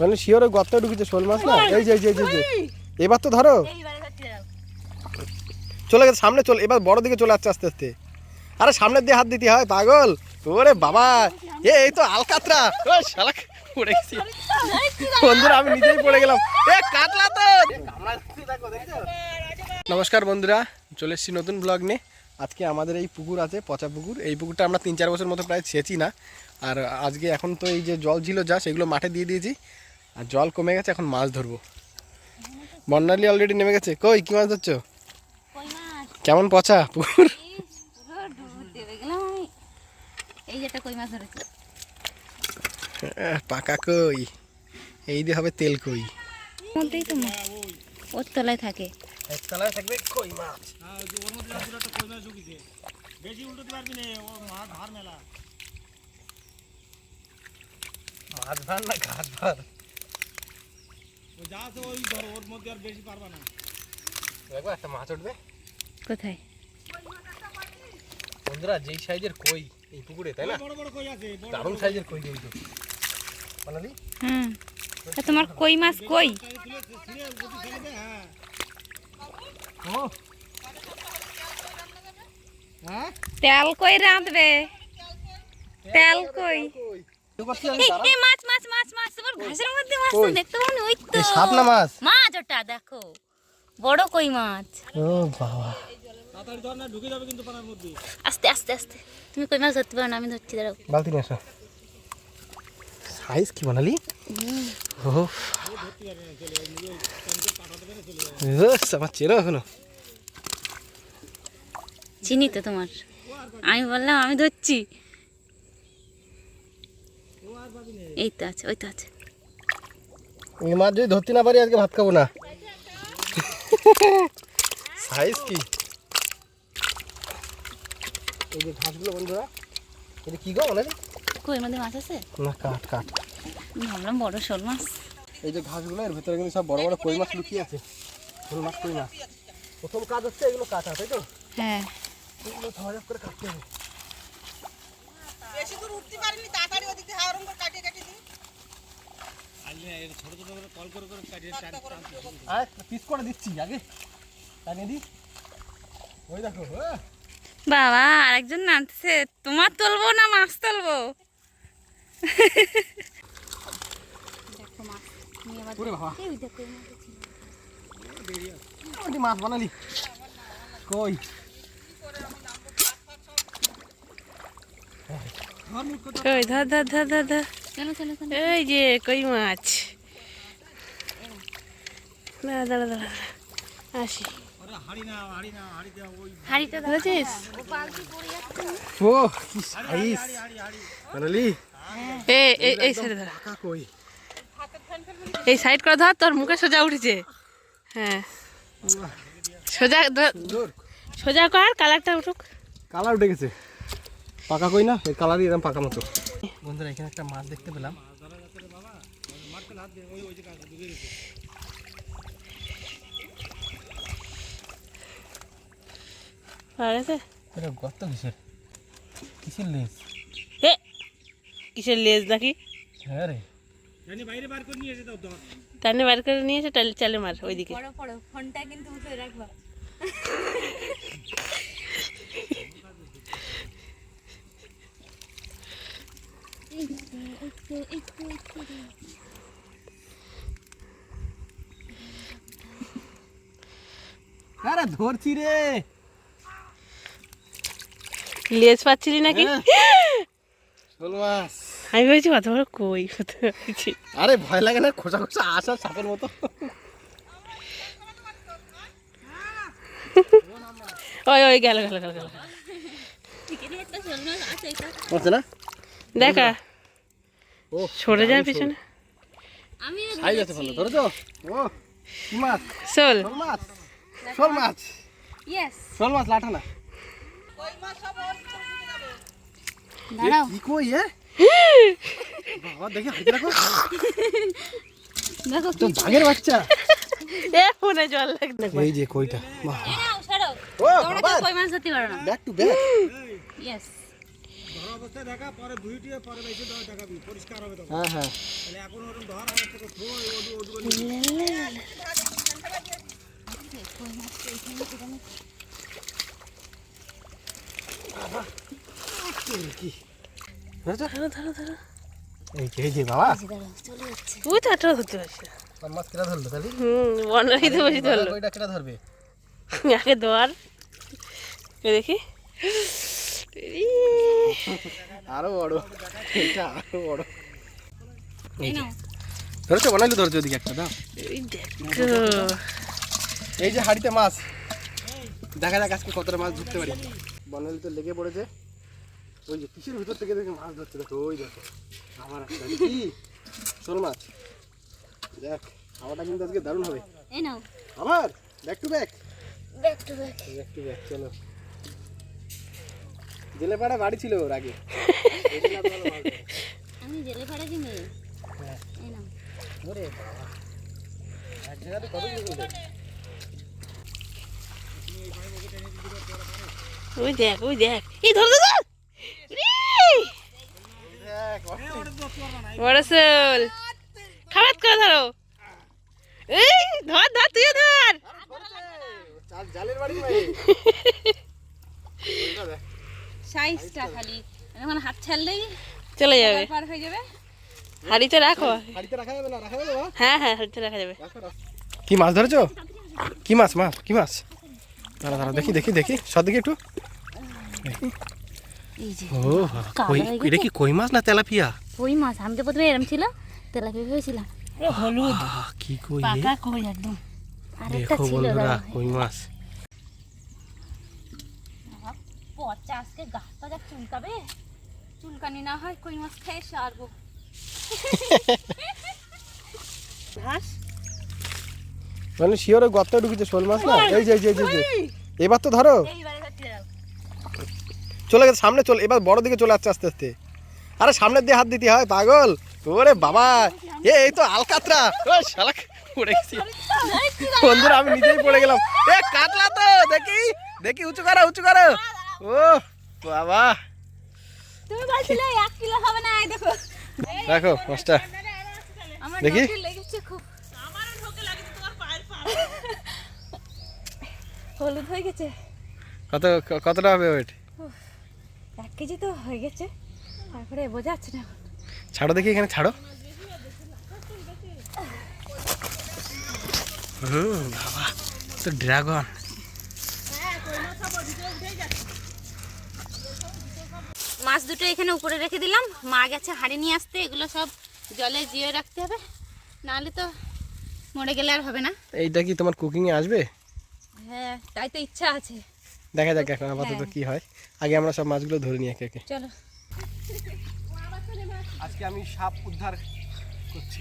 মানে শিওর গর্তে ঢুকেছে শোল মাছ না? এই যে এই যে যে, এবার তো ধরো। চলে গেছে সামনে চলে এবার বড় দিকে চলে আসছে আস্তে আস্তে। আরে সামনের দিয়ে হাত দিতে হয় পাগল। ওরে বাবা। এ এই তো আলকাতরা। পড়ে গেছি। বন্ধুরা আমি নিজেই পড়ে গেলাম। এ তো! নমস্কার বন্ধুরা চলে এসেছি নতুন ব্লগ নিয়ে। আজকে আমাদের এই পুকুর আছে পচা পুকুর। এই পুকুরটা আমরা তিন চার বছর মতো প্রায় ছেঁচি না। আর আজকে এখন তো এই যে জল ছিল যা সেগুলো মাঠে দিয়ে দিয়েছি। আর জল কমে গেছে এখন মাছ ধরবো। বন্যালি অলরেডি নেমে গেছে। কই কি মাছ ধরছো? কেমন পচা পুকুর? মাছ পাকা কই? এই দিয়ে হবে তেল কই? মধ্যেই তো মাছ। ওর তলায় থাকে থাকবে কই মাছ? মাছ ভার না ঘাস ভার? দেখো একটা মাছ উঠবে। কোথায়? বন্ধুরা যেই সাইজের কই এই পুকুরে তাই না? দারুণ সাইজের কই। কিন্তু বানালি? হুম। তোমার কই মাছ কই? হ্যাঁ। তেল কই রাঁধবে? তেল কই? এই, মাছ মাছ মাছ মাছ তোমার ঘাসের মধ্যে মাছ তো দেখতে পাও না ওই তো। সাপ না মাছ। মাছ ওটা দেখো। বড় কই মাছ। ও বাবা। আস্তে আস্তে আস্তে। তুমি কই মাছ ধরতে পারো না আমি ধরছি দাঁড়াও। বালতি নিয়ে আসো। সাইজ কি বানালি? ও আমার চেনো এখনও। চিনি তো তোমার। আমি বললাম আমি ধরছি। এই তো আছে ওই তো আছে। এই মাছ যদি ধরতে না পারি আজকে ভাত খাব না। সাইজ কি? এই যে ঘাসগুলো বন্ধুরা এটা কি গো বানালি কই মধ্যে মাছ আছে? না কাঠ কাঠ। ভাবলাম বড় শোল মাছ। এই যে ঘাসগুলো এর ভেতরে কিন্তু সব বড় বড় কই মাছ লুকিয়ে আছে। ছোট মাছ কই মাছ? প্রথম কাজ হচ্ছে এগুলো কাটা তাই তো? হ্যাঁ। এগুলো ঝামাঝাপ করে কাটতে হবে। বেশি দূর উঠতে পারিনি তাড়াতাড়ি ওদিক দিয়ে করে কাটিয়ে কাটিয়ে দিই আর পিস করে দিচ্ছি আগে। টানিয়ে দি ওই দেখো হ্যাঁ। বাবা আরেকজন নামতেছে। তোমার তুলবো না মাছ তুলবো? দেখো মাছ। নিয়ে আবার ওরে বাবা। এই দেখো এই মাছ ওই মাছ বানালি। কই? ওই ধর ধর ধর ধর এই যে কই মাছ। দাঁড়া দাঁড়া দাঁড়া আসি। এই সাইডে ধর। পাকা কই। এই সাইড করে ধর তোর মুখে সোজা উঠেছে। হ্যাঁ। সোজা ধর। সোজা কর কালারটা উঠুক। কালার উঠে গেছে। পাকা কই না? এর কালারই এরকম পাকা মতো। বন্ধুরা এখানে একটা মাছ দেখতে পেলাম। এটা গর্ত কিসের? কিসের লেজ? হে কিসের লেজ নাকি? হ্যাঁ রে। টানে বার করে নিয়েছে টালে চালে মার ওইদিকে। পড়ো পড়ো ফোনটা কিন্তু উঠে রাখবা। আরে ধরছি রে। লেজ পাচ্ছিলি নাকি? শোল মাছ। আমি ভেবেছি কত বড় কই? কত আরে ভয় লাগে না খোসা খোসা আসা সাপের মতো। ওই ওই গেল গেল গেল গেল। না? দেখা। ও সরে যায় পিছনে। আমি সাইজ আছে ভালো ধরে তো। ও মাছ? চল শোল মাছ? শোল মাছ? ইয়েস শোল মাছ লাঠা না। দাঁড়াও। কি কই এ? বাবা দেখি হাতে রাখো দেখো তো বাঘের বাচ্চা। এ ফোনে জল লাগবে এই যে কইটা বাহ। ও তোমরা কই মাছ ধরতে পারো না। ব্যাক টু ব্যাক ইয়েস অবস্থায় দেখা পরে ধুইটি পরে বেশি দেওয়া দেখাবি পরিষ্কার হবে তখন। হ্যাঁ হ্যাঁ। তাহলে এখন ওরকম ধর থেকে? ধরো ধরো ধরো। ধরবে? ধর। দেখি। আরও বড়। এটা আরও বড়। এই নাও। ধরেছো বানাইলে ধরেছো ওদিকে একটা দাও। এই দেখো। এই যে হাড়িতে মাছ। দেখা যাক আজকে কতটা মাছ ধরতে পারি। বনালি তো লেগে পড়েছে। ওই যে কিসের ভিতর থেকে দেখে মাছ ধরছে? দেখো ওই দেখো। আমার একটা কি? শোল মাছ। দেখ খাওয়াটা কিন্তু আজকে দারুণ হবে। এই নাও। আবার? Back to back back to back back to back চলো। জেলে পাড়া বাড়ি ছিল ওর আগে। আমি জেলে পাড়া কি মেয়ে? হ্যাঁ। দেখ ওই দেখ ওই দেখ। এই ধর ধর ধর। ই, দেখ বড় শোল খারাপ করে ধরো। এই ধর ধর তুইও ধর। জালের বাড়ি সাইজটা খালি। এখন হাত ছাড়লেই চলে যাবে। পার হয়ে যাবে। হাড়িতে রাখো। বাড়িতে রাখা যাবে না? রাখা যাবে হ্যাঁ হ্যাঁ হাড়িতে রাখা যাবে। কি মাছ ধরেছো? কি মাছ মাছ কি মাছ? দাঁড়া দাঁড়া দেখি দেখি দেখি। সব একটু। এই যে ও কই এটা কি কই মাছ না তেলাপিয়া? কই মাছ? আমি তো প্রথমে এরম ছিল তেলাপিয়া ভেবেছিলাম হলুদ কি কই পাকা কই একদম? আর একটা দেখো ছিল বন্ধুরা কই মাছ? পচা আজকে গাছ পাজা চুলকাবে। চুলকানি না হয় কই মাছ খেয়ে সারবো ঘাস মানে শিওরে গর্তে ঢুকেছে শোল মাছ না? এই যে এই যে যে, যে। এবার তো ধরো। চলে গেছে সামনে চলে এবার বড় দিকে চলে আসছে আস্তে আস্তে। আরে সামনের দিয়ে হাত দিতে হয় পাগল। ওরে বাবা। এ এই তো আলকাতরা। ও শালা পড়ে গেছি। বন্ধুরা আমি নিজেই পড়ে গেলাম। এ কাটলা তো দেখি দেখি উঁচু করো উঁচু করো। ও বাবা। তুমি বলছিলে এক কিলো হবে না এই দেখো। দেখো মাছটা আমার দেখি। লেগেছে খুব। হলুদ হয়ে গেছে। কত কতটা হবে ওয়েট এক কেজি তো হয়ে গেছে। তারপরে বোঝা যাচ্ছে না। ছাড়ো দেখি এখানে ছাড়ো। হুম বাবা তো ড্রাগন। মাছ দুটো এখানে উপরে রেখে দিলাম। মা গেছে হাঁড়ি নিয়ে আসতে এগুলো সব জলে জিয়ে রাখতে হবে। নাহলে তো মরে গেলে আর হবে না। এইটা কি তোমার কুকিংয়ে আসবে? হ্যাঁ তাই তো ইচ্ছা আছে। দেখা যাক এখন আপাতত কি হয়। আগে আমরা সব মাছগুলো ধরে নিই একে একে। চলো। আজকে আমি সাপ উদ্ধার করছি।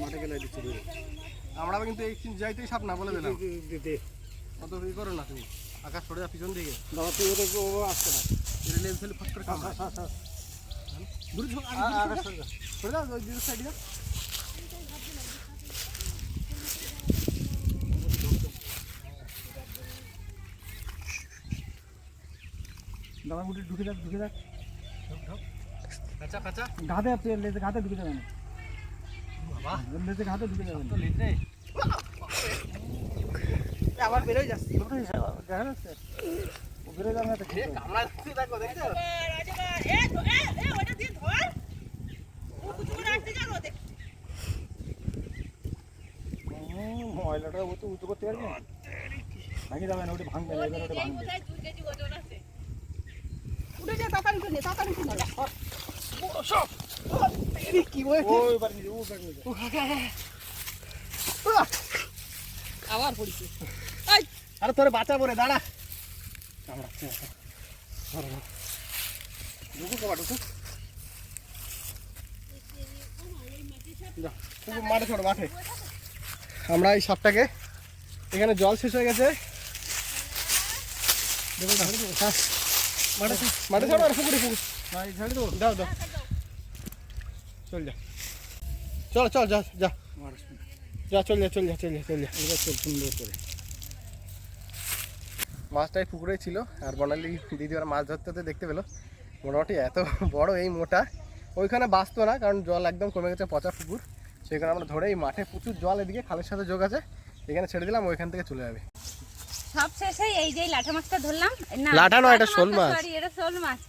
মাঠে গেলে দিচ্ছি আমরা কিন্তু এই যাইতেই সাপ না বলে দিলাম। অত ই করো না তুমি। আকাশ সরে যা পিছন দিকে। তুই ওদের ও আসছে না। এটা লেন্স ফেলে ফট করে কামড়ায়। দূরে ঝোঁক, আগে সরে যা। সরে যা, ওই দিকের সাইডে যা। দাদা গুটি ঢুকে যাক ঢুকে যাক। কাঁচা কাঁচা। ঘাতে আপনি লেজে ঘাতে ঢুকে যাবেন বাবা লেজে ঘাতে ঢুকে যাবেন তো লেট রে আবার বেরোয় যাচ্ছে দেখা যাচ্ছে ও যাবে না তো এ, কামড়া দিচ্ছে দেখো দেখছ হুম, ময়লাটা ও তো উঁচু করতে পারবি না ভাঙে যাবে না ওটা ভাঙবে না ওটা ভাঙবে নিয়ে আবার পড়িছে আরে তোরে বাঁচাবো রে দাঁড়া মাঠে ছোট মাঠে আমরা এই সাপটাকে এখানে জল শেষ হয়ে গেছে। মাঠে মাঠে ছাড়ো আর পুকুরে পুকুর ভাই ছাড়ি দেবো। দাও দাও। চল যা। চল চল যা যা। যা চল যা চল যা চল যা চল যা। এবার চল সুন্দর করে। মাছটাই পুকুরেই ছিল আর বনালি দিদি ওরা মাছ ধরতে দেখতে পেল। মোটামুটি এত বড় এই মোটা। ওইখানে বাঁচতো না কারণ জল একদম কমে গেছে পচা পুকুর। সেখানে আমরা ধরে এই মাঠে প্রচুর জল এদিকে খালের সাথে যোগ আছে। এখানে ছেড়ে দিলাম ওইখান থেকে চলে যাবে। সব শেষে এই যে লাঠা মাছটা ধরলাম। না লাঠা নয়, এটা শোল মাছ। সরি এটা শোল মাছ।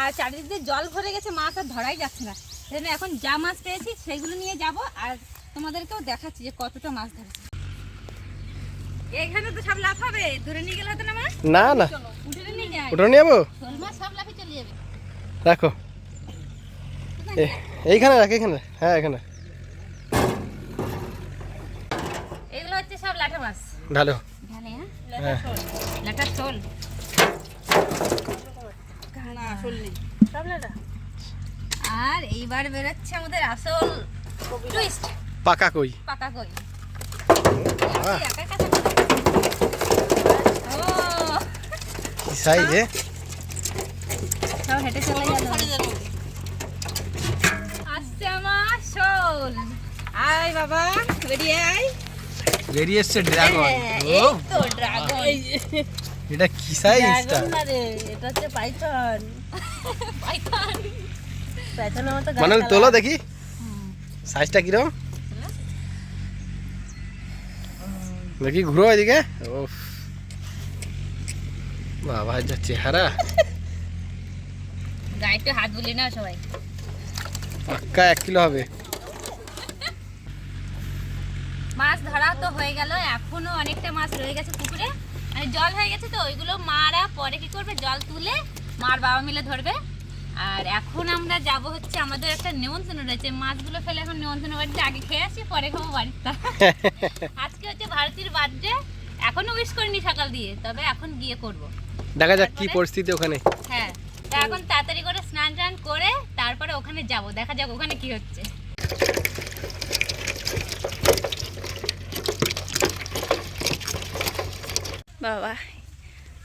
আর চারিদিক দিয়ে জল ভরে গেছে মাছ আর ধরাই যাচ্ছে না। সেজন্য এখন যা মাছ পেয়েছি সেগুলো নিয়ে যাব আর তোমাদেরকেও দেখাচ্ছি যে কতটা মাছ ধরেছি। এখানে তো সব লাফ হবে ধরে নিয়ে গেলে হতো না মাছ? না না। উঠে নিয়ে যায় ওটা নিয়ে যাব? শোল মাছ সব লাফে চলে যাবে। রাখো। এইখানে রাখ এখানে হ্যাঁ এখানে এগুলো হচ্ছে সব লাঠা মাছ। ঢালো। ঢালে হ্যাঁ? হ্যাঁ। লাঠার শোল। আর এইবার বেরোচ্ছে আমাদের আসল টুইস্ট পাকা কই? পাকা কই? কি সাইজ এ? সব হেঁটে চলে গেল। আসছে আমার শোল। আয় বাবা বেরিয়ে আয়। বেরিয়ে এসছে ড্রাগন হ্যাঁ, ও। তো ড্রাগন এটা কি সাইজটা এটা হচ্ছে পাইথন। পাইথন। পাইথনের মতো মানে তোলো দেখি। সাইজটা কিরম দেখি ঘুরো এদিকে। ওফ বাবা যা চেহারা। একটু হাত বুলিয়ে নাও সবাই। পাক্কা এক কিলো হবে। মাছ ধরা তো হয়ে গেল এখনও অনেকটা মাছ রয়ে গেছে পুকুরে। মানে জল হয়ে গেছে তো ওইগুলো মারা পরে কি করবে? জল তুলে মার বাবা মিলে ধরবে। আর এখন আমরা যাব হচ্ছে আমাদের একটা নিমন্ত্রণ রয়েছে। মাছগুলো ফেলে এখন নিমন্ত্রণ বাড়িতে আগে খেয়ে আসি পরে খাব বাড়িতে। আজকে হচ্ছে ভারতীর বার্থডে এখনও উইশ করিনি সকাল দিয়ে তবে এখন গিয়ে করব। দেখা যাক কি পরিস্থিতি ওখানে। হ্যাঁ তা এখন তাড়াতাড়ি করে স্নান টান করে তারপরে ওখানে যাব দেখা যাক ওখানে কি হচ্ছে। বাবা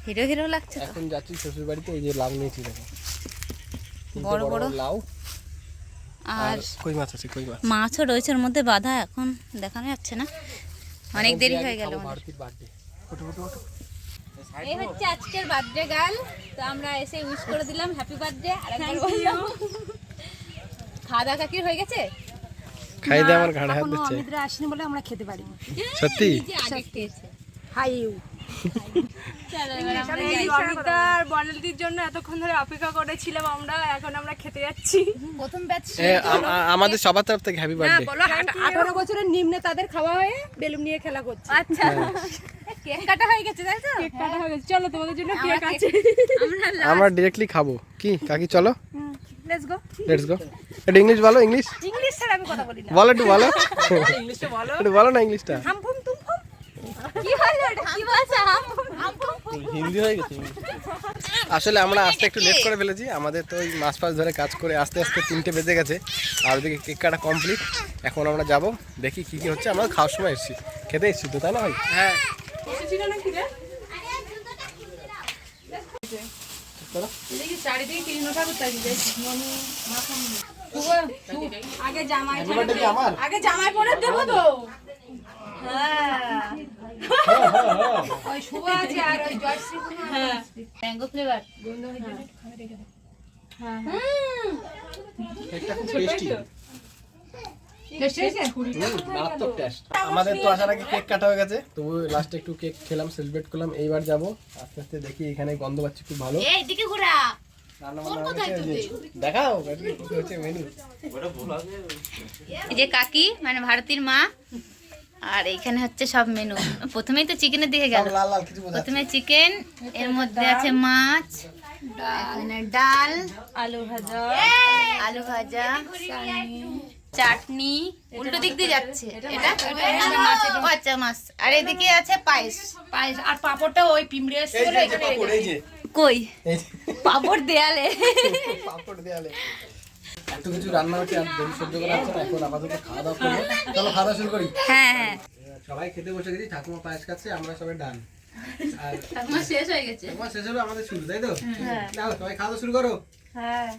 হিরো হিরো লাগছে এখন যাচ্ছি শ্বশুর বাড়িতে এই যে লাউ নিয়েছি দেখো। বড় বড়। লাউ। আর কই মাছ আছে কই মাছ? মাছও রয়েছে ওর মধ্যে বাধা এখন দেখানো যাচ্ছে না। অনেক দেরি হয়ে গেল এই হচ্ছে আজকের বার্থডে গার্ল তো আমরা এসে উইশ করে দিলাম হ্যাপি বার্থডে আর একবার বললাম খাওয়া দাওয়া কাকির হয়ে গেছে? খাই দে আমার ঘাড়ে হাত দিচ্ছে। অমিতরা আসেনি বলে আমরা খেতে পারি সত্যি? যে আগে খেয়েছে হাই ইউ অমিতার জন্য এতক্ষণ ধরে অপেক্ষা করেছিলাম আমরা এখন আমরা খেতে যাচ্ছি প্রথম ব্যাচ আমাদের সবার তরফ থেকে হ্যাপি বার্থডে বলো আঠারো বছরের নিম্নে তাদের খাওয়া হয়ে বেলুন নিয়ে খেলা করছে। আচ্ছা। কেক কাটা হয়ে গেছে তাই তো? কেক কাটা হয়ে গেছে। চলো তোমাদের জন্য কেক আছে। আমরা খাব। কি কাকি চলো। Let's go let's go English বলো ইংলিশ ইংলিশ আমি কথা বলি না। বলো একটু বলো। ইংলিশটা বলো। একটু বলো না ইংলিশটা ফুম তুম ফুম কি হলো এটা? কি বলছে আম আম হিন্দি হয়ে গেছে আসলে আমরা আসতে একটু লেট করে ফেলেছি। আমাদের তো ওই মাছ ফাছ ধরে কাজ করে আস্তে আস্তে তিনটে বেজে গেছে। আর ওদিকে কেক কাটা কমপ্লিট এখন আমরা যাব দেখি কি কি হচ্ছে। আমরা খাওয়ার সময় এসেছি। খেতে এসেছি তো তাই না ভাই? হ্যাঁ। আগে জামাই আগে জামাই পরে দেবো তো। হ্যাঁ আমাদের তো আসার আগে কেক কাটা হয়ে গেছে তবু লাস্টে একটু কেক খেলাম সেলিব্রেট করলাম এইবার যাব আস্তে আস্তে দেখি এখানে গন্ধ পাচ্ছি খুব ভালো এই ঘোরা যে কাকি মানে ভারতীর মা আর এইখানে হচ্ছে সব মেনু প্রথমেই তো চিকেনের দিকে গেল। সব লাল লাল কিছু বোঝা প্রথমে চিকেন এর মধ্যে আছে মাছ ডাল। আলু ভাজা। আলু ভাজা চাটনি। উল্টো দিক দিয়ে যাচ্ছে। এটা আচ্ছা মাছ। আর এদিকে আছে পায়েস। পায়েস। আর পাঁপড়টা ওই পিমড়ে এখানে কই? পাপড় দেয়ালে। পাঁপড় দেয়ালে। এত কিছু রান্না হচ্ছে আর দেরি সহ্য করা হচ্ছে না এখন আপাতত খাওয়া দাওয়া করব। চলো খাওয়া দাওয়া শুরু করি? হ্যাঁ হ্যাঁ। সবাই খেতে বসে গেছি ঠাকুমা পায়েস খাচ্ছে আমরা সবাই ডান। আর ঠাকুমা শেষ হয়ে গেছে। ঠাকুমা শেষ হলো আমাদের শুরু তাই তো? হ্যাঁ। সবাই খাওয়া দাওয়া শুরু করো। হ্যাঁ।